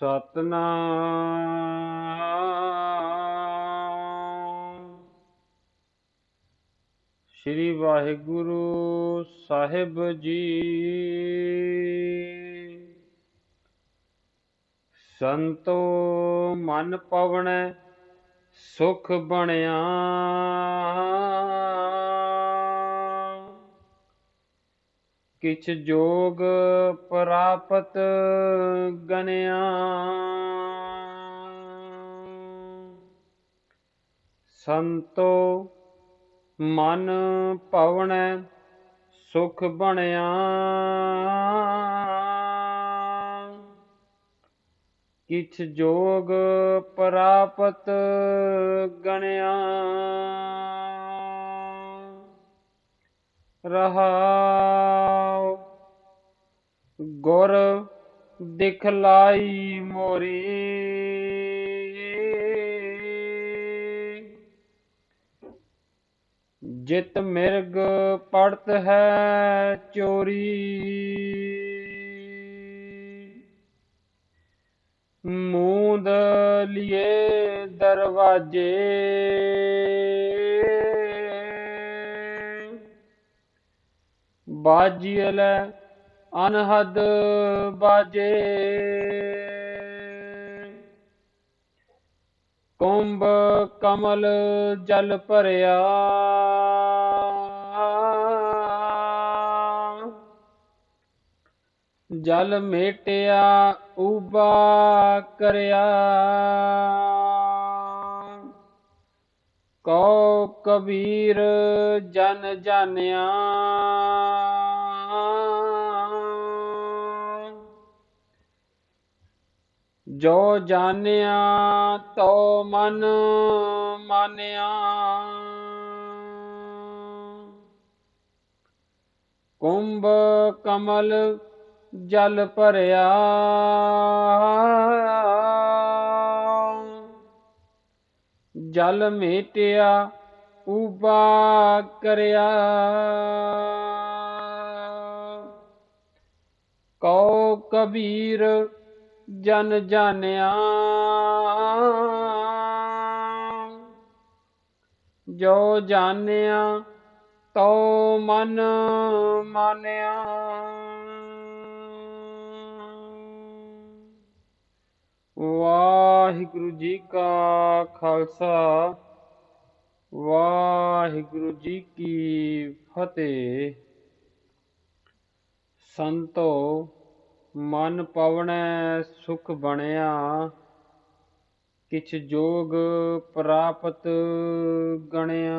ਸਤਨਾਮ। ਸ੍ਰੀ ਵਾਹਿਗੁਰੂ ਸਾਹਿਬ ਜੀ। ਸੰਤੋ ਮਨ ਪਵਣੈ ਸੁਖ ਬਣਿਆ। ਕਿਛ ਜੋਗ ਪ੍ਰਾਪਤ ਗਨਿਆ ਸੰਤੋ ਮਨ ਪਵਣੈ ਸੁਖ ਬਣਿਆ। ਕਿਛ ਜੋਗ ਪ੍ਰਾਪਤ ਗਣਿਆ। ਰਹਾਉ। ਗੁਰ ਦਿਖਲਾਈ ਮੋਰੀ। ਜਿਤ ਮਿਰਗ ਪੜਤ ਹੈ ਚੋਰੀ। ਮੂੰਦ ਲਿਏ ਦਰਵਾਜੇ। ਬਾਜੀਲ ਅਨਹਦ ਬਾਜੇ। ਕੁੰਭ ਕਮਲ ਜਲ ਭਰਿਆ। ਜਲ ਮੇਟਿਆ ਉਬਾ ਕਰਿਆ। ਕਉ ਕਬੀਰ ਜਨ ਜਾਣਿਆ। ਜੋ ਜਾਣਿਆ, ਤੋ ਮਨ ਮਾਨਿਆ। ਕੁੰਭ ਕਮਲ ਜਲ ਭਰਿਆ। ਜਲ ਮੇਟਿਆ ਉਬਾ ਕਰਿਆ। ਕਉ ਕਬੀਰ ਜਨ ਜਾਣਿਆ। ਜੋ ਜਾਣਿਆ ਤਉ ਮਨ ਮਾਨਿਆ। ਵਾਹਿਗੁਰੂ ਜੀ ਕਾ ਖਾਲਸਾ, ਵਾਹਿਗੁਰੂ ਜੀ ਕੀ ਫਤਿਹ। ਸੰਤੋ ਮਨ ਪਵਣੈ ਸੁਖ ਬਣਿਆ ਕਿਛ ਜੋਗ ਪ੍ਰਾਪਤ ਗਣਿਆ।